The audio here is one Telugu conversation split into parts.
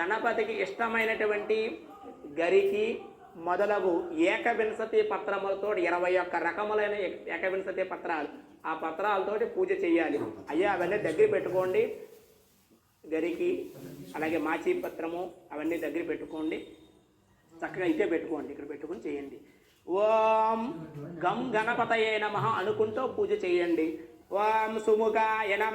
గణపతికి ఇష్టమైనటువంటి గరికి మొదలగు ఏకవింశతి పత్రములతో ఇరవై ఒక్క రకములైన ఏక- ఏకవింశతి పత్రాలు. ఆ పత్రాలతోటి పూజ చేయాలి. అయ్యా అవన్నీ దగ్గర పెట్టుకోండి. గరికి అలాగే మాచి పత్రము అవన్నీ దగ్గర పెట్టుకోండి. చక్కగా అయితే పెట్టుకోండి. ఇక్కడ పెట్టుకొని చేయండి. ఓం గం గణపతయే నమ అనుకుంటూ పూజ చేయండి. ఓం సుముఖాయ నమ.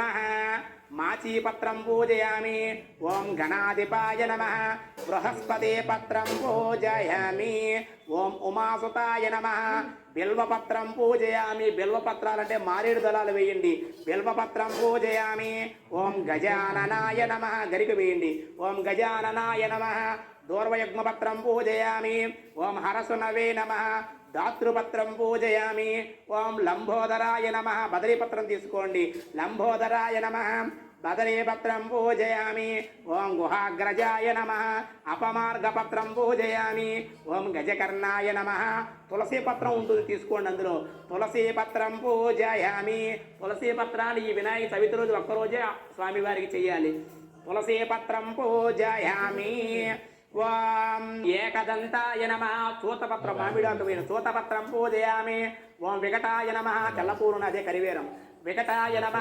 మాచీపత్రం పూజయామి. ఓం గణాధిపాయ నమ. బృహస్పతి పత్రం పూజయామి. ఓం ఉమాసుతాయ నమ. బిల్వపత్రం పూజయామి. బిల్వపత్రాలంటే మారేడు దళాలు వేయండి. బిల్వపత్రం పూజయామి. ఓం గజాననాయ నమ. గరిక వేయండి. ఓం గజాననాయ నమ. దూర్వయుగ్మపత్రం పూజయామి. ఓం హరసునవే నమ. దాతృపత్రం పూజయామి. ఓం లంబోదరాయ నమ. బదరీపత్రం తీసుకోండి. లంబోదరాయ నమ. బదరీపత్రం పూజయామి. ఓం గుహాగ్రజాయ నమ. అపమార్గపత్రం పూజయామి. ఓం గజకర్ణాయ నమ. తులసి పత్రం ఉంటుంది తీసుకోండి అందులో. తులసి పత్రం పూజయామి. తులసి పత్రాన్ని ఈ వినాయక చవితి రోజు ఒక్కరోజే స్వామివారికి చేయాలి. తులసి పత్రం పూజయామి. ఓం ఏకదంతాయ నమ చూతపత్రం మామిడాకు చూతపత్రం పూజయామి ఓం వికటాయ నమ తెల్లపూరున అదే కరివేరం వికటాయ నమ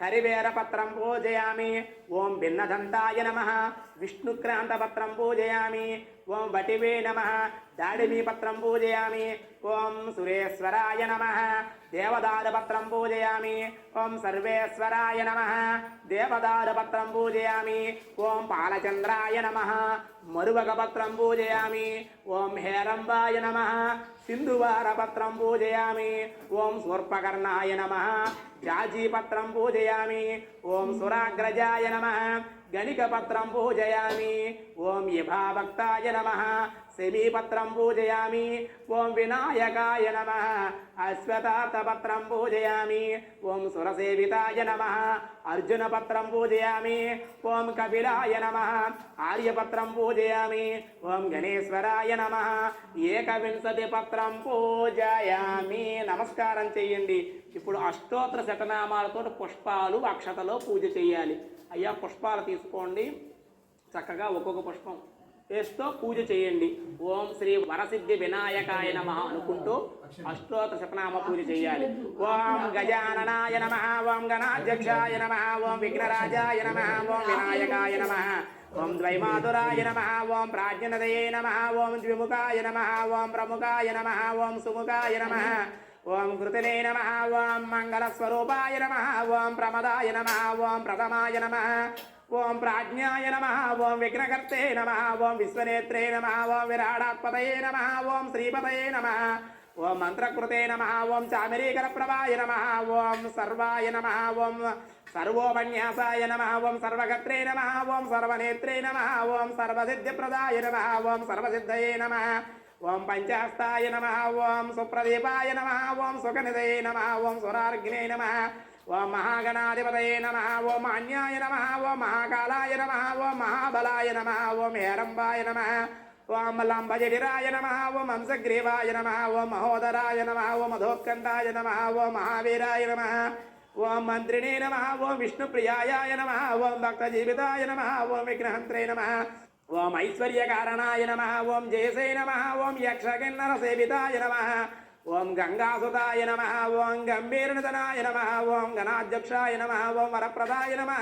కరివేరపత్రం పూజయామి ఓం భిన్నదంతాయ నమ విష్ణుక్రాంతపత్రం పూజయామి ఓం వటివే నమ దాడిమీ పత్రం పూజయామి ఓం సురేశ్వరాయ నమ దేవదారపత్రం పూజయామి ఓం సర్వేశ్వరాయ నమ దేవదారపత్రం పూజయామి ఓం పాలచంద్రాయ నమ మరువగపత్రం పూజయామి ఓం హేరంబాయ నమ సింధువారపత్రం పూజయామి ఓం సూర్పకర్ణాయ నమ జాజీపత్రం పూజయామి ఓం సురాగ్రజాయ నమ గణికపత్రం పూజయామి ఓం యభాభక్తాయ నమ శమీపత్రం పూజయామి ఓం వినాయకాయ నమ అశ్వథాతపత్రం పూజయామి ఓం సురసేవితాయ నమ అర్జునపత్రం పూజయామి ఓం కపిలాయ నమ ఆర్యపత్రం పూజయామి ఓం గణేశ్వరాయ నమ ఏకవింశతి పత్రం పూజయామి నమస్కారం చెయ్యండి ఇప్పుడు అష్టోత్తర శతనామాలతో పుష్పాలు అక్షతలో పూజ చేయాలి. అయ్యా పుష్పాలు తీసుకోండి. చక్కగా ఒక్కొక్క పుష్పం. వేస్తూ పూజ చేయండి ఓం శ్రీ వరసిద్ధి వినాయకాయ నమ అనుకుంటూ అష్టోత్తర శతనామ పూజ చేయాలి ఓం గజాననాయ నమ ఓం గణాధ్యక్షాయ నమ ఓం విఘ్నరాజాయ నమ ఓం వినాయకాయ నమ ఓం ద్వైమాతురాయ నమ ఓం ప్రాజ్ఞనదయే నమ ఓం ద్విముఖాయ నమ ఓం ప్రముఖాయ నమ ఓం సుముఖాయ నమ ఓం కృతినే నమ ఓం మంగళస్వరూపాయ నమ ఓం ప్రమదాయ నమ ఓం ప్రథమాయ నమ ఓం ప్రాజ్ఞాయ నమ ఓం విఘ్నకర్తే నమ ఓం విశ్వనేత్రే నమ ఓం విరాడాత్పతయే నమ ఓం శ్రీపతయే నమ ఓం మంత్రకృతే నమ ఓం చామరీకర ప్రభాయ నమ ఓం సర్వాయ నమ ఓం సర్వోపన్యాసాయ నమ ఓం సర్వగత్రే నమ ఓం సర్వనేత్రే నమ ఓం సర్వసిద్ధిప్రదాయ నమ ఓం సర్వసిద్ధయే నమ ఓం పంచహస్తాయ నమ ఓం సుప్రదీపాయ నమ ఓం సుఖనిదయే నమ ఓం సురార్ఘ్నే నమ ఓం మహాగణాధిపతయే నమ ఓం అన్యాయ నమ ఓం మహాకాలాయ నమ ఓం మహాబలాయ నమ ఓం హేరంబాయ నమ ఓం లంబజటిరాయ నమ ఓం హంసగ్రీవాయ నమ ఓం మహోదరాయ నమ ఓం మధోత్కంఠాయ నమ ఓం మహావీరాయ నమ ఓం మంత్రిణే నమ ఓం విష్ణుప్రియాయ నమ ఓం భక్తజీవితాయ నమ ఓం విఘ్నహంత్రే నమ ఓం ఐశ్వర్యకారణాయ నమ ఓం జయసే నమ ఓం యక్షకిన్నర సేవితాయ నమ ఓం గంగాసుతాయ నమ ఓం గంభీరనితనాయ నమ ఓం గణాధ్యక్షాయ నమ ఓం వరప్రదాయ నమ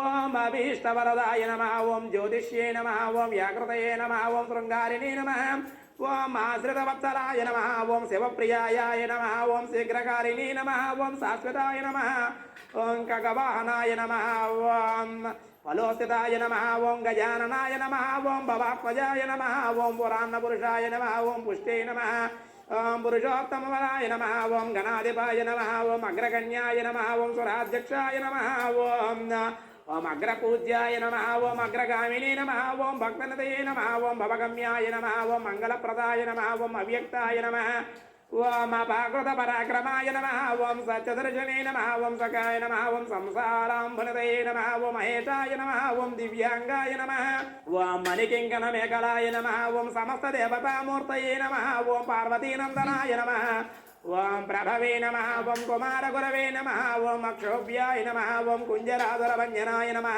ఓం అభీష్టవరదాయ నమ ఓం జ్యోతిష్యే నమ ఓం వ్యాకృతయే నమ ఓం శృంగారిణే నమ ఓం ఆశ్రితవత్సరాయ నమ ఓం శివప్రియాయ నమ ఓం శీఘ్రకారిణీ నమ ఓం శాశ్వతాయ నమ ఓం కగవాహనాయ నమ ఓం ఫలోస్థితాయ నమ ఓం గజాననాయ నమ ఓం భవాత్మజాయ నమ ఓం పురాన్నపురుషాయ నమ ఓం పుష్టే నమ ఓం పురుషోత్తమవరాయ నమ ఓం గణాధిపాయ నమ ఓం అగ్రగణ్యాయ నమ ఓం స్వరాధ్యక్షాయ నమ ఓం ఓం అగ్రపూజ్యాయ నమ ఓం అగ్రగామిని నమ ఓం భక్తనతయే నమ ఓం భవగమ్యాయ నమ ఓం మంగళప్రదాయ నమ ఓం అవ్యక్తాయ నమ ఓం అపాకృత పరాక్రమాయ నమ ఓం సత్యదర్శనే నమ ఓం సకాయ నమ ఓం సంసారాంబునతయే నమ ఓం మహేషాయ నమ ఓం దివ్యాంగాయ నమ ఓం మణికింకణ మేఘలాయ నమ ఓం సమస్త దేవతామూర్తయే నమ ఓం పార్వతీనందనాయ నమ ఓం ప్రభవే నమ ఓం కుమారగురవే నమ ఓం అక్షోభ్యాయ నమ ఓం కుంజరాధురభంజనాయ నమ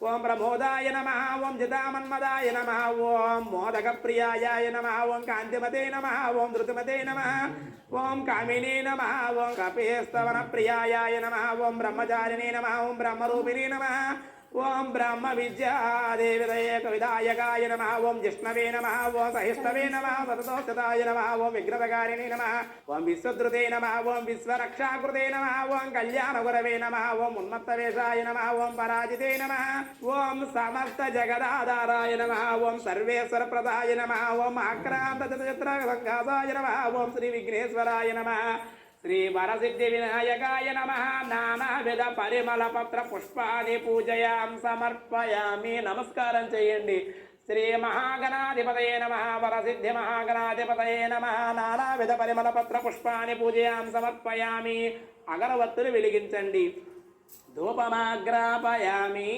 ఓం ప్రమోదాయ నమ ఓం జితామన్మదాయ నమ ఓం మోదక ప్రియాయ నమ ఓం కాంతిమతే నమ ఓం ధృతిమతే నమ ఓం కామిని నమ ఓం కపేస్తవన ప్రియాయ నమ ఓం బ్రహ్మచారిణి నమ ఓం బ్రహ్మరూపిణి నమ ఓం బ్రహ్మ విద్యాదేవిదయేక విదాయకాయ నమ ఓం జిష్ణవే నమ ఓం సహిష్ణవే నమ సతతోషతాయ నమ ఓం విగ్రహకారిణి నమ ఓం విశ్వధృతే నమ ఓం విశ్వరక్షాకృతే నమ ఓం కళ్యాణగురవే నమ ఓం ఉన్మత్తవేషాయ నమ ఓం పరాజితే నమ ఓం సమస్త జగదాధారాయ నమ ఓం సర్వేశ్వర ప్రదాయ నమ ఓం ఆక్రాంత చిత్ర సంఘాసాయ నమ ఓం శ్రీ విఘ్నేశ్వరాయ నమ శ్రీ వరసిద్ధి వినాయకాయ నమ నానావిధ పరిమళ పత్ర పుష్పాన్ని పూజయాం సమర్పయామి నమస్కారం చేయండి శ్రీ మహాగణాధిపతయే నమ వరసిద్ధి మహాగణాధిపతయే నమ నానావిధ పరిమళ పత్ర పుష్పాన్ని పూజయాం సమర్పయామి అగరవత్తులు వెలిగించండి। ధూపమాగ్రాపయామి।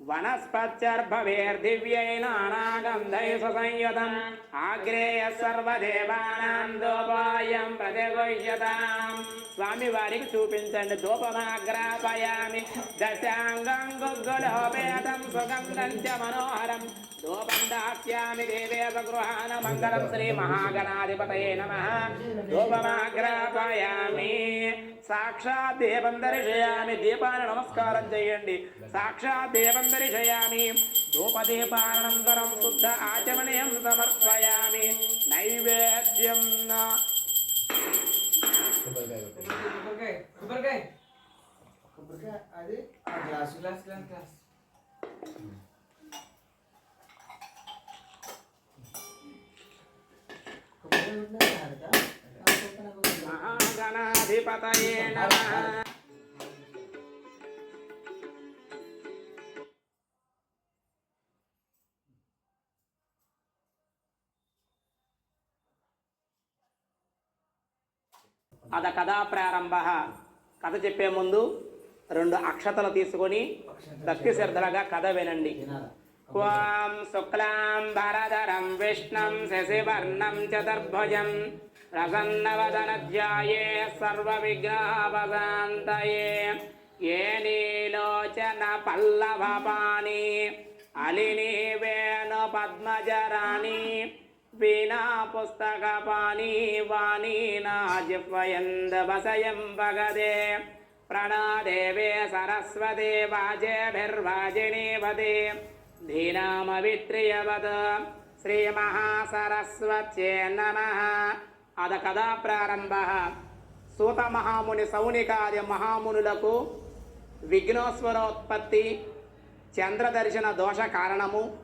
वनस्पत्यर्भवेर्दिव्यैनानागन्धै सुसंयुतम् आग्रेय सर्वदेवानां దోపాయం ప్రతిగొయ్యతాం స్వామి వారికి చూపించండి ధూపమాగ్రాపయామి దశాంగం గుగ్గులోపేతం సుగంధం చ మనోహరం ధూపం దాస్యామి దేవేశ గృహాన మంగళం శ్రీ మహాగణాధిపతయే నమ ధూపమాగ్రాపయామి సాక్షాత్ దేవం దర్శయామి దీపాన్ని నమస్కారం చేయండి సాక్షాత్ దేవం दर्शयामि धूपदीपानन्तरं शुद्ध आचमनीयं समर्पयामि। नैवेद्यं न। नमः అద కథా ప్రారంభ. కథ చెప్పే ముందు రెండు అక్షతలు తీసుకొని భక్తి శ్రద్ధలుగా కథ వినండి? క్వాం శుక్లాం భరధరం విష్ణం శశివర్ణం చతుర్భుజం ప్రసన్నవదనధ్యాయే సర్వవిగ్రహవశాంతయే ఏ నీలోచన పల్లవపాని అలిని వేణు పద్మజరాణి వీణా పుస్తక వాణి వాణీ నాజిహ్వయందవసయం భగదే ప్రణాదేవే సరస్వతే వాజేభిర్వాజినీవదే ధీనామవిత్రియవత్ శ్రీమహాసరస్వత్యే నమ. అద కథా ప్రారంభ. సూత మహాముని సౌనికాది మహామునులకు విఘ్నోస్వరోత్పత్తి చంద్రదర్శన దోష కారణము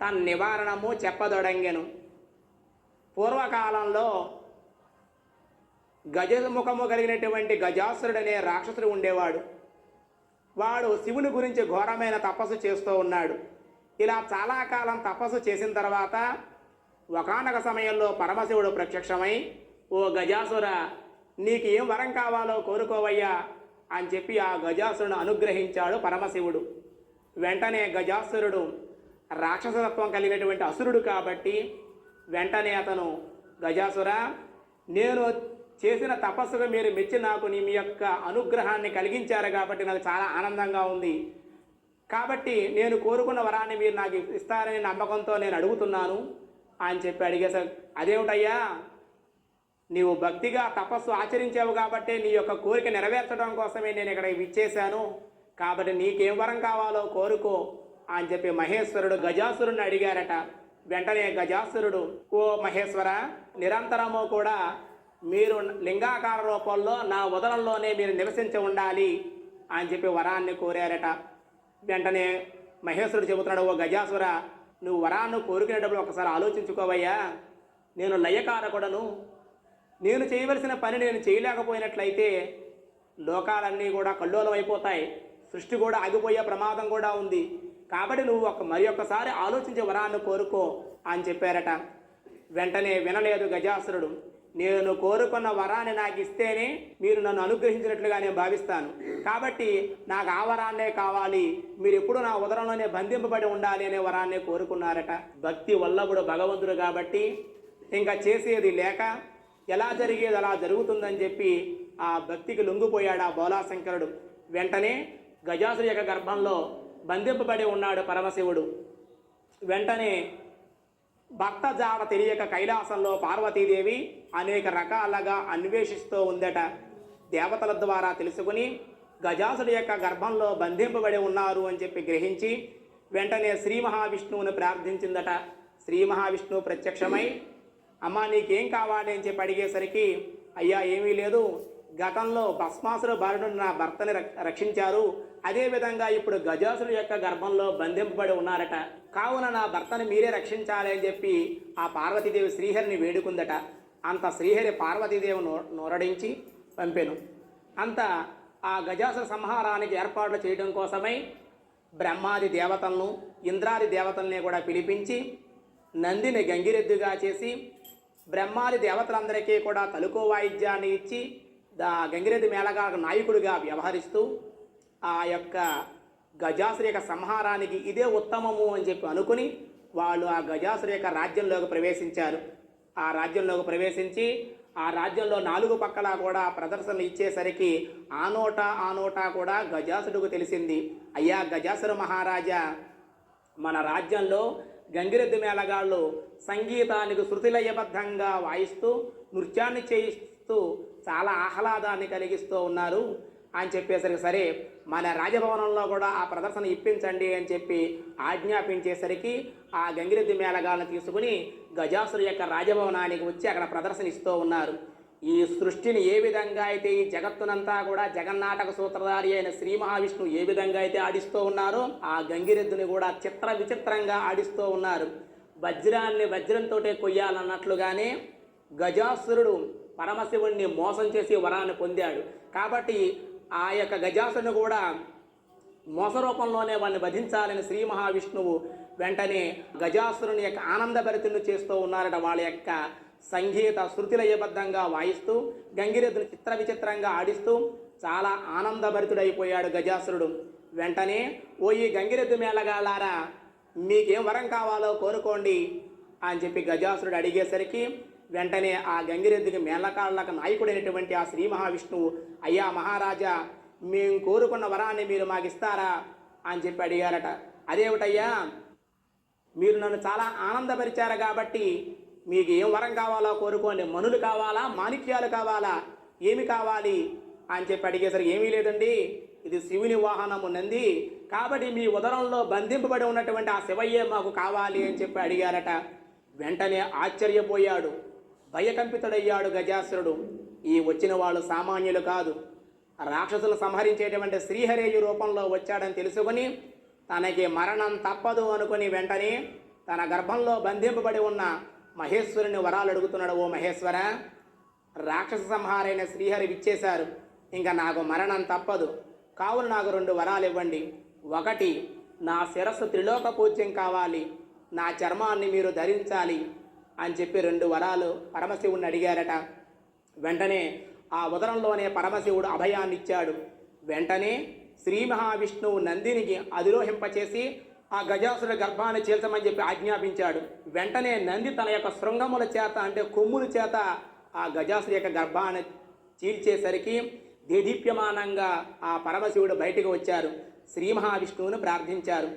తన్ నివారణము చెప్పదొడంగెను. పూర్వకాలంలో గజముఖము కలిగినటువంటి గజాసురుడనే రాక్షసుడు ఉండేవాడు. వాడు శివుని గురించి ఘోరమైన తపస్సు చేస్తూ ఉన్నాడు. ఇలా చాలా కాలం తపస్సు చేసిన తర్వాత ఒకనొక సమయంలో పరమశివుడు ప్రత్యక్షమై ఓ గజాసుర నీకు ఏం వరం కావాలో కోరుకోవయ్యా అని చెప్పి ఆ గజాసురుడు అనుగ్రహించాడు పరమశివుడు. వెంటనే గజాసురుడు రాక్షసత్వం కలిగినటువంటి అసురుడు కాబట్టి వెంటనే అతను గజాసుర నేను చేసిన తపస్సుకు మీరు మెచ్చి నాకు నీ మీ యొక్క అనుగ్రహాన్ని కలిగించారు కాబట్టి నాకు చాలా ఆనందంగా ఉంది. కాబట్టి నేను కోరుకున్న వరాన్ని మీరు నాకు ఇస్తారని నమ్మకంతో నేను అడుగుతున్నాను. అని చెప్పి అడిగేసారు అదేమిటయ్యా? నీవు భక్తిగా తపస్సు ఆచరించావు కాబట్టి నీ యొక్క కోరిక నెరవేర్చడం కోసమే నేను ఇక్కడ ఇచ్చేశాను కాబట్టి నీకేం వరం కావాలో కోరుకో అని చెప్పి మహేశ్వరుడు గజాసురుణ్ణి అడిగారట. వెంటనే గజాసురుడు ఓ మహేశ్వర నిరంతరము కూడా మీరు లింగాకార రూపంలో నా ఉదరంలోనే మీరు నివసించి ఉండాలి అని చెప్పి వరాన్ని కోరారట. వెంటనే మహేశ్వరుడు చెబుతున్నాడు ఓ గజాసుర నువ్వు వరాన్ని కోరుకునేటప్పుడు ఒకసారి ఆలోచించుకోవయ్యా. నేను లయకారకుడను. నేను చేయవలసిన పని నేను చేయలేకపోయినట్లయితే లోకాలన్నీ కూడా కల్లోలం అయిపోతాయి సృష్టి కూడా ఆగిపోయే ప్రమాదం కూడా ఉంది. కాబట్టి నువ్వు ఒక మరి ఒక్కసారి ఆలోచించే వరాన్ని కోరుకో అని చెప్పారట. వెంటనే వినలేదు గజాసురుడు. నేను కోరుకున్న వరాన్ని నాకు ఇస్తేనే మీరు నన్ను అనుగ్రహించినట్లుగా నేను భావిస్తాను. కాబట్టి నాకు ఆ వరాన్నే కావాలి. మీరు ఎప్పుడు నా ఉదరంలోనే బంధింపబడి ఉండాలి అనే వరాన్నే కోరుకున్నారట. భక్తి వల్లభుడు భగవంతుడు కాబట్టి ఇంకా చేసేది లేక ఎలా జరిగేది అలా జరుగుతుందని చెప్పి ఆ భక్తికి లొంగిపోయాడు ఆ బోలాశంకరుడు. వెంటనే గజాసుడి యొక్క గర్భంలో బంధింపబడి ఉన్నాడు పరమశివుడు. వెంటనే భక్త జాడ తెలియక కైలాసంలో పార్వతీదేవి అనేక రకాలుగా అన్వేషిస్తూ ఉందట. దేవతల ద్వారా తెలుసుకుని గజాసుడి యొక్క గర్భంలో బంధింపబడి ఉన్నారు అని చెప్పి గ్రహించి వెంటనే శ్రీ మహావిష్ణువుని ప్రార్థించిందట. శ్రీ మహావిష్ణువు ప్రత్యక్షమై అమ్మా నీకేం కావాలి? అని చెప్పి అడిగేసరికి అయ్యా ఏమీ లేదు. గతంలో భస్మాసుర బాలుడు నా భర్తని రక్షించారు. అదేవిధంగా ఇప్పుడు గజాసుల యొక్క గర్భంలో బంధింపబడి ఉన్నారట. కావున నా భర్తను మీరే రక్షించాలి అని చెప్పి ఆ పార్వతీదేవి శ్రీహరిని వేడుకుందట. అంత శ్రీహరి పార్వతీదేవి నోరడించి పంపెను. అంత ఆ గజాసుల సంహారానికి ఏర్పాట్లు చేయడం కోసమై బ్రహ్మాది దేవతలను ఇంద్రాది దేవతల్ని కూడా పిలిపించి నందిని గంగిరెద్దుగా చేసి బ్రహ్మాది దేవతలందరికీ కూడా తలుకో వాయిద్యాన్ని ఇచ్చి దా గంగిరెద్దు మేళగా నాయకుడిగా వ్యవహరిస్తూ ఆ యొక్క గజాసురి యొక్క సంహారానికి ఇదే ఉత్తమము అని చెప్పి అనుకుని వాళ్ళు ఆ గజాసురి యొక్క రాజ్యంలోకి ప్రవేశించారు. ఆ రాజ్యంలోకి ప్రవేశించి ఆ రాజ్యంలో నాలుగు పక్కల కూడా ప్రదర్శనలు ఇచ్చేసరికి ఆ నోట ఆ నోట కూడా గజాసుడికి తెలిసింది. అయ్యా గజాసుర మహారాజా మన రాజ్యంలో గంగిరెద్దు మేళగాళ్ళు సంగీతానికి శృతిలయబద్ధంగా వాయిస్తూ నృత్యాన్ని చేయిస్తూ చాలా ఆహ్లాదాన్ని కలిగిస్తూ ఉన్నారు. అని చెప్పేసరికి సరే మన రాజభవనంలో కూడా ఆ ప్రదర్శన ఇప్పించండి అని చెప్పి ఆజ్ఞాపించేసరికి ఆ గంగిరెద్దు మేళగాలను తీసుకుని గజాసురు యొక్క రాజభవనానికి వచ్చి అక్కడ ప్రదర్శన ఇస్తూ ఉన్నారు. ఈ సృష్టిని ఏ విధంగా అయితే ఈ జగత్తునంతా కూడా జగన్నాటక సూత్రధారి అయిన శ్రీ మహావిష్ణువు ఏ విధంగా అయితే ఆడిస్తూ ఉన్నారో ఆ గంగిరెద్దుని కూడా చిత్ర విచిత్రంగా ఆడిస్తూ ఉన్నారు. వజ్రాన్ని వజ్రంతో కొయ్యాలన్నట్లుగానే గజాసురుడు పరమశివుణ్ణి మోసం చేసి వరాన్ని పొందాడు. కాబట్టి ఆ యొక్క గజాసురుని కూడా మోసరూపంలోనే వాళ్ళని వాడిని వధించాలని శ్రీ మహావిష్ణువు వెంటనే గజాసురుని యొక్క ఆనందభరితులను చేస్తూ ఉన్నారట. వాళ్ళ యొక్క సంగీత శృతిలయబద్ధంగా వాయిస్తూ గంగిరెద్దును చిత్ర విచిత్రంగా ఆడిస్తూ చాలా ఆనందభరితుడైపోయాడు గజాసురుడు. వెంటనే ఓ ఈ గంగిరెద్దు మేళగాళ్ళారా మీకేం వరం కావాలో కోరుకోండి అని చెప్పి గజాసురుడు అడిగేసరికి వెంటనే ఆ గంగిరెద్దుకి మేళకాళ్ళకు నాయకుడైనటువంటి ఆ శ్రీ మహావిష్ణువు అయ్యా మహారాజా మేము కోరుకున్న వరాన్ని మీరు మాకు ఇస్తారా అని చెప్పి అడిగారట. అదేమిటయ్యా మీరు నన్ను చాలా ఆనందపరిచారు కాబట్టి మీకు ఏం వరం కావాలో కోరుకోండి. మనులు కావాలా? మాణిక్యాలు కావాలా? ఏమి కావాలి? అని చెప్పి అడిగేసరికి ఏమీ లేదండి. ఇది శివుని వాహనము నంది. కాబట్టి మీ ఉదరంలో బంధింపబడి ఉన్నటువంటి ఆ శివయ్యే మాకు కావాలి అని చెప్పి అడిగారట. వెంటనే ఆశ్చర్యపోయాడు. భయకంపితుడయ్యాడు గజాసురుడు. ఈ వచ్చిన వాళ్ళు సామాన్యులు కాదు. రాక్షసులు సంహరించేటువంటి శ్రీహరేయు రూపంలో వచ్చాడని తెలుసుకుని తనకి మరణం తప్పదు అనుకుని వెంటనే తన గర్భంలో బంధింపబడి ఉన్న మహేశ్వరుని వరాలు అడుగుతున్నాడు ఓ మహేశ్వర రాక్షస సంహారైన శ్రీహరి విచ్చేశారు. ఇంకా నాకు మరణం తప్పదు. కావున నాకు రెండు వరాలు ఇవ్వండి. ఒకటి నా శిరస్సు త్రిలోక పూజ్యం కావాలి. నా చర్మాన్ని మీరు ధరించాలి. అని చెప్పి రెండు వరాలు పరమశివుణ్ణి అడిగారట. వెంటనే ఆ ఉదరంలోనే పరమశివుడు అభయాన్ని ఇచ్చాడు వెంటనే శ్రీ మహావిష్ణువు నందినికి అధిరోహింపచేసి ఆ గజాసుర గర్భాన్ని చీల్చమని చెప్పి ఆజ్ఞాపించాడు. వెంటనే నంది తన యొక్క శృంగముల చేత అంటే కొమ్ముల చేత ఆ గజాసుర యొక్క గర్భాన్ని చీల్చేసరికి దేదీప్యమానంగా ఆ పరమశివుడు బయటికి వచ్చారు. శ్రీ మహావిష్ణువును ప్రార్థించారు.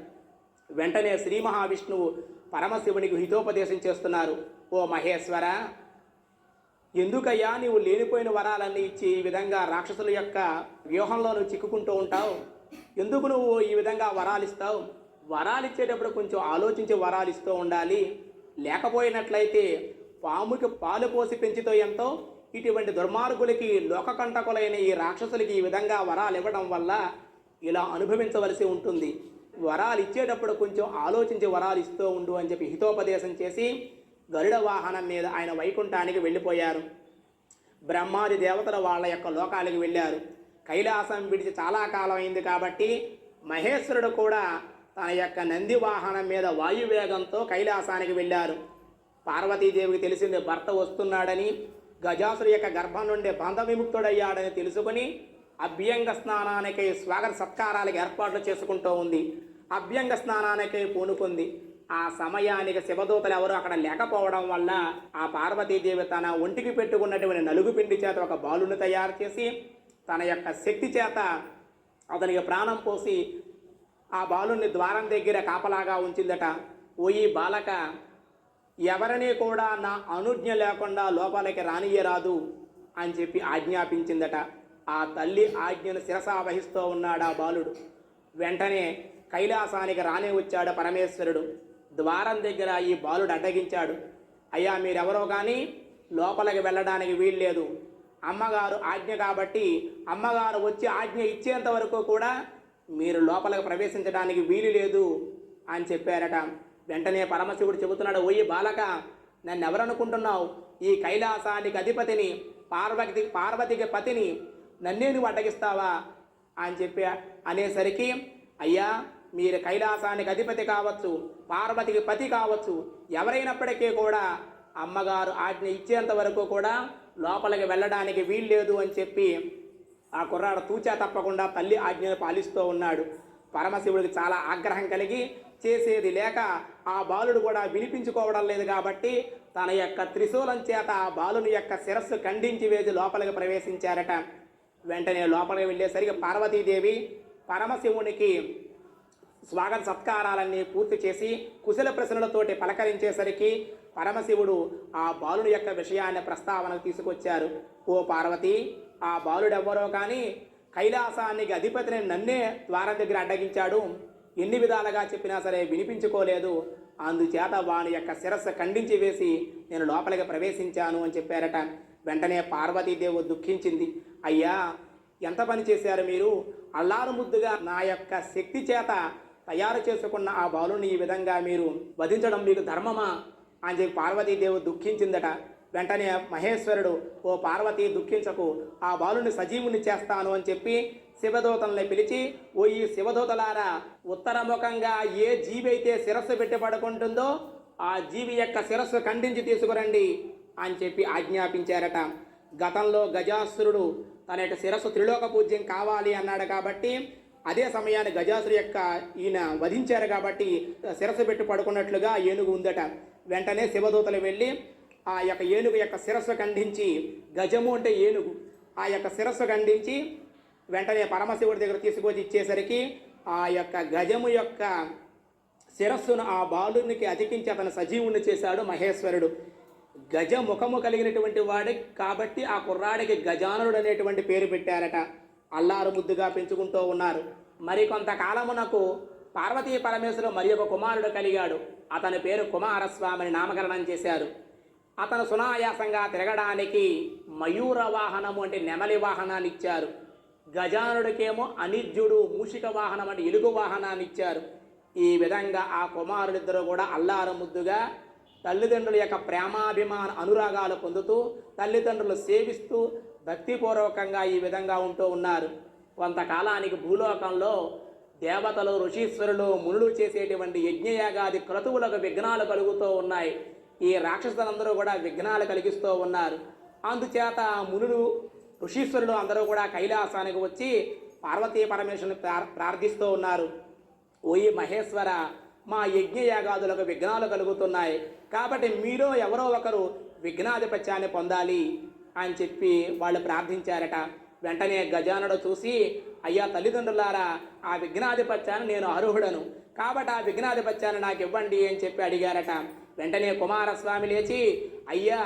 వెంటనే శ్రీ మహావిష్ణువు పరమశివునికి హితోపదేశం చేస్తున్నారు. ఓ మహేశ్వర ఎందుకయ్యా నీవు లేనిపోయిన వరాలన్నీ ఇచ్చి ఈ విధంగా రాక్షసుల యొక్క వ్యూహంలో నువ్వు చిక్కుకుంటూ ఉంటావు? ఎందుకు నువ్వు ఈ విధంగా వరాలు ఇస్తావు వరాలు ఇచ్చేటప్పుడు కొంచెం ఆలోచించి వరాలు ఇస్తూ ఉండాలి. లేకపోయినట్లయితే పాముకి పాలు పోసి పెంచుతో ఎంతో? ఇటువంటి దుర్మార్గులకి లోకకంటకులైన ఈ రాక్షసులకి ఈ విధంగా వరాలు ఇవ్వడం వల్ల ఇలా అనుభవించవలసి ఉంటుంది. వరాలు ఇచ్చేటప్పుడు కొంచెం ఆలోచించి వరాలు ఇస్తూ ఉండు అని చెప్పి హితోపదేశం చేసి గరుడ వాహనం మీద ఆయన వైకుంఠానికి వెళ్ళిపోయారు. బ్రహ్మాది దేవతల వాళ్ళ యొక్క లోకాలకు వెళ్ళారు. కైలాసం విడిచి చాలా కాలం అయింది కాబట్టి మహేశ్వరుడు కూడా తన యొక్క నంది వాహనం మీద వాయువేగంతో కైలాసానికి వెళ్ళారు. పార్వతీదేవికి తెలిసింది భర్త వస్తున్నాడని గజాసురు యొక్క గర్భం నుండి బంధ విముక్తుడయ్యాడని తెలుసుకుని అభ్యంగ స్నానానికై స్వాగత సత్కారాలకు ఏర్పాట్లు చేసుకుంటూ ఉంది. అభ్యంగ స్నానానికై పూనుకుంది. ఆ సమయానికి శివదూతలు ఎవరు అక్కడ లేకపోవడం వల్ల ఆ పార్వతీదేవి తన ఒంటికి పెట్టుకున్నటువంటి నలుగు పిండి చేత ఒక బాలుని తయారు చేసి తన యొక్క శక్తి చేత అతనికి ప్రాణం పోసి ఆ బాలుని ద్వారం దగ్గర కాపలాగా ఉంచిందట. ఓయి బాలక ఎవరిని కూడా నా అనుజ్ఞ లేకుండా లోపలికి రానియరాదు అని చెప్పి ఆజ్ఞాపించిందట. ఆ తల్లి ఆజ్ఞను శిరసా వహిస్తూ ఉన్నాడు ఆ బాలుడు. వెంటనే కైలాసానికి రానే వచ్చాడు పరమేశ్వరుడు. ద్వారం దగ్గర ఈ బాలుడు అడ్డగించాడు. అయ్యా మీరెవరో కానీ లోపలికి వెళ్ళడానికి వీల్లేదు. అమ్మగారు ఆజ్ఞ కాబట్టి అమ్మగారు వచ్చి ఆజ్ఞ ఇచ్చేంత వరకు కూడా మీరు లోపలికి ప్రవేశించడానికి వీలు లేదు అని చెప్పారట. వెంటనే పరమశివుడు చెబుతున్నాడు ఓయి బాలక నన్ను ఎవరనుకుంటున్నావు ఈ కైలాసానికి అధిపతిని పార్వతి పార్వతికి పతిని నన్నే నువ్వు అడ్డగిస్తావా అని చెప్పి అనేసరికి అయ్యా మీరు కైలాసానికి అధిపతి కావచ్చు పార్వతికి పతి కావచ్చు ఎవరైనప్పటికీ కూడా అమ్మగారు ఆజ్ఞ ఇచ్చేంత వరకు కూడా లోపలికి వెళ్ళడానికి వీల్లేదు అని చెప్పి ఆ కుర్రాడు తూచా తప్పకుండా తల్లి ఆజ్ఞను పాలిస్తూ ఉన్నాడు. పరమశివుడికి చాలా ఆగ్రహం కలిగి చేసేది లేక ఆ బాలుడు కూడా వినిపించుకోవడం లేదు కాబట్టి తన యొక్క త్రిశూలం చేత ఆ బాలుని యొక్క శిరస్సు ఖండించి వేసి లోపలికి ప్రవేశించారట. వెంటనే లోపలికి వెళ్ళేసరికి పార్వతీదేవి పరమశివునికి స్వాగత సత్కారాలన్నీ పూర్తి చేసి కుశల ప్రశ్నలతోటి పలకరించేసరికి పరమశివుడు ఆ బాలుడి యొక్క విషయాన్ని ప్రస్తావనకు తీసుకొచ్చారు. ఓ పార్వతి ఆ బాలుడెవ్వరో కానీ కైలాసానికి అధిపతిని నన్నే ద్వారం దగ్గర అడ్డగించాడు. ఎన్ని విధాలుగా చెప్పినా సరే వినిపించుకోలేదు. అందుచేత వాని యొక్క శిరస్సు ఖండించి వేసి నేను లోపలికి ప్రవేశించాను అని చెప్పారట. వెంటనే పార్వతీదేవి దుఃఖించింది. అయ్యా ఎంత పని చేశారు మీరు? అల్లారు ముద్దుగా నా యొక్క శక్తి చేత తయారు చేసుకున్న ఆ బాలుని ఈ విధంగా మీరు వధించడం మీకు ధర్మమా? అని చెప్పి పార్వతీదేవి దుఃఖించిందట. వెంటనే మహేశ్వరుడు ఓ పార్వతి దుఃఖించకు ఆ బాలుని సజీవుని చేస్తాను అని చెప్పి శివదూతల్ని పిలిచి ఓ ఈ శివదూతలారా ఉత్తరముఖంగా ఏ జీవి అయితే శిరస్సు పెట్టి పడుకుంటుందో ఆ జీవి యొక్క శిరస్సు ఖండించి తీసుకురండి. అని చెప్పి ఆజ్ఞాపించారట. గతంలో గజాసురుడు తన యొక్క శిరస్సు త్రిలోక పూజ్యం కావాలి అన్నాడు కాబట్టి అదే సమయాన్ని గజాసురు యొక్క ఈయన వధించారు కాబట్టి శిరస్సు పెట్టి పడుకున్నట్లుగా ఏనుగు ఉందట. వెంటనే శివదూతలు వెళ్ళి ఆ యొక్క ఏనుగు యొక్క శిరస్సు ఖండించి గజము అంటే ఏనుగు ఆ యొక్క శిరస్సు ఖండించి వెంటనే పరమశివుడి దగ్గర తీసుకొచ్చి ఇచ్చేసరికి ఆ యొక్క గజము యొక్క శిరస్సును ఆ బాలునికి అతికించి అతను సజీవుని చేశాడు మహేశ్వరుడు. గజ ముఖము కలిగినటువంటి వాడి కాబట్టి ఆ కుర్రాడికి గజానుడు అనేటువంటి పేరు పెట్టారట. అల్లారు ముద్దుగా పెంచుకుంటూ ఉన్నారు. మరి కొంతకాలమునకు పార్వతీ పరమేశ్వరుడు మరి ఒక కుమారుడు కలిగాడు. అతని పేరు కుమారస్వామిని నామకరణం చేశారు. అతను సునాయాసంగా తిరగడానికి మయూర వాహనము అంటే నెమలి వాహనాన్ని ఇచ్చారు. గజానుడికేమో అనిజ్యుడు మూషిక వాహనం అంటే ఎలుగు వాహనాన్ని ఇచ్చారు. ఈ విధంగా ఆ కుమారుడిద్దరూ కూడా అల్లారు ముద్దుగా తల్లిదండ్రుల యొక్క ప్రేమాభిమాన అనురాగాలు పొందుతూ తల్లిదండ్రులు సేవిస్తూ భక్తిపూర్వకంగా ఈ విధంగా ఉంటూ ఉన్నారు. కొంతకాలానికి భూలోకంలో దేవతలు ఋషీశ్వరులు మునులు చేసేటువంటి యజ్ఞయాగాది క్రతువులకు విఘ్నాలు కలుగుతూ ఉన్నాయి. ఈ రాక్షసులందరూ కూడా విఘ్నాలు కలిగిస్తూ ఉన్నారు. అందుచేత మునులు ఋషీశ్వరులు అందరూ కూడా కైలాసానికి వచ్చి పార్వతీ పరమేశ్వరుని ప్రార్థిస్తూ ఉన్నారు. ఓయి మహేశ్వర మా యజ్ఞయాగాదులకు విఘ్నాలు కలుగుతున్నాయి. కాబట్టి మీలో ఎవరో ఒకరు విఘ్నాధిపత్యాన్ని పొందాలి అని చెప్పి వాళ్ళు ప్రార్థించారట. వెంటనే గజానుడు చూసి అయ్యా తల్లిదండ్రులారా ఆ విఘ్నాధిపత్యాన్ని నేను అర్హుడను. కాబట్టి ఆ విఘ్నాధిపత్యాన్ని నాకు ఇవ్వండి అని చెప్పి అడిగారట. వెంటనే కుమారస్వామి లేచి అయ్యా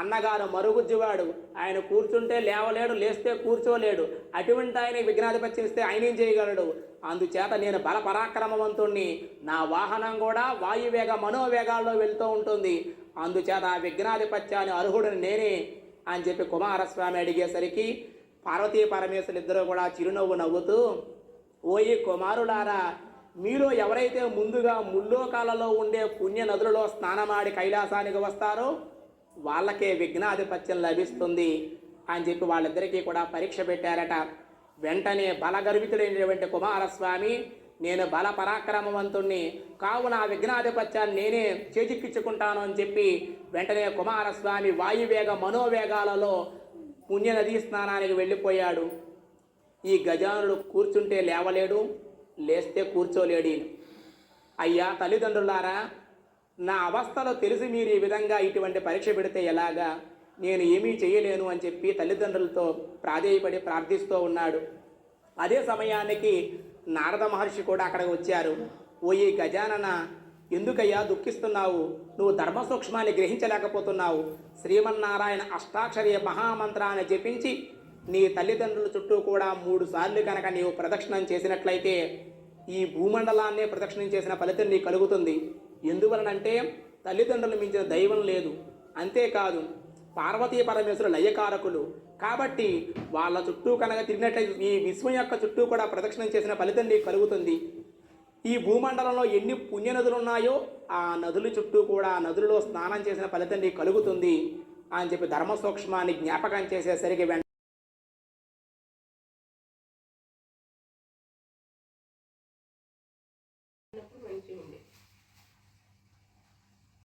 అన్నగారు మరుగుజ్జువాడు. ఆయన కూర్చుంటే లేవలేడు లేస్తే కూర్చోలేడు. అటువంటి ఆయన విఘ్నాధిపత్యం ఇస్తే ఆయన ఏం చేయగలడు? అందుచేత నేను బల పరాక్రమవంతుణ్ణి నా వాహనం కూడా వాయువేగ మనోవేగాల్లో వెళ్తూ ఉంటుంది. అందుచేత ఆ విఘ్నాధిపత్యాన్ని అర్హుడిని నేనే అని చెప్పి కుమారస్వామి అడిగేసరికి పార్వతీ పరమేశ్వరులు ఇద్దరు కూడా చిరునవ్వు నవ్వుతూ ఓయి కుమారులారా మీలో ఎవరైతే ముందుగా ముల్లోకాలలో ఉండే పుణ్య నదులలో స్నానమాడి కైలాసానికి వస్తారో వాళ్ళకే విఘ్నాధిపత్యం లభిస్తుంది అని చెప్పి వాళ్ళిద్దరికీ కూడా పరీక్ష పెట్టారట. వెంటనే బలగర్వితుడైనటువంటి కుమారస్వామి నేను బల పరాక్రమవంతుణ్ణి కావున ఆ విఘ్నాధిపత్యాన్ని నేనే చేజిక్కించుకుంటాను అని చెప్పి వెంటనే కుమారస్వామి వాయువేగ మనోవేగాలలో పుణ్యనదీ స్నానానికి వెళ్ళిపోయాడు. ఈ గజానుడు కూర్చుంటే లేవలేడు లేస్తే కూర్చోలేడు అయ్యా తల్లిదండ్రులారా నా అవస్థలో తెలిసి మీరు ఈ విధంగా ఇటువంటి పరీక్ష పెడితే ఎలాగా? నేను ఏమీ చేయలేను అని చెప్పి తల్లిదండ్రులతో ప్రాధేయపడి ప్రార్థిస్తూ ఉన్నాడు. అదే సమయానికి నారద మహర్షి కూడా అక్కడికి వచ్చారు. ఓ ఈ గజానన ఎందుకయ్యా దుఃఖిస్తున్నావు? నువ్వు ధర్మ సూక్ష్మాన్ని గ్రహించలేకపోతున్నావు. శ్రీమన్నారాయణ అష్టాక్షరి మహామంత్రాన్ని జపించి నీ తల్లిదండ్రుల చుట్టూ కూడా మూడు సార్లు కనుక నీవు ప్రదక్షిణం చేసినట్లయితే ఈ భూమండలాన్నే ప్రదక్షిణం చేసిన ఫలితం నీకు కలుగుతుంది. ఎందువలనంటే తల్లిదండ్రులు మించిన దైవం లేదు. అంతేకాదు పార్వతీ పరమేశ్వరులు లయకారకులు. కాబట్టి వాళ్ళ చుట్టూ కనుక తిరిగినట్లయితే ఈ విశ్వం యొక్క చుట్టూ కూడా ప్రదక్షిణం చేసిన ఫలితం నీకు కలుగుతుంది. ఈ భూమండలంలో ఎన్ని పుణ్య నదులు ఉన్నాయో ఆ నదుల చుట్టూ కూడా ఆ నదులలో స్నానం చేసిన ఫలితం నీకు కలుగుతుంది అని చెప్పి ధర్మ సూక్ష్మాన్ని జ్ఞాపకం చేసేసరికి వెంట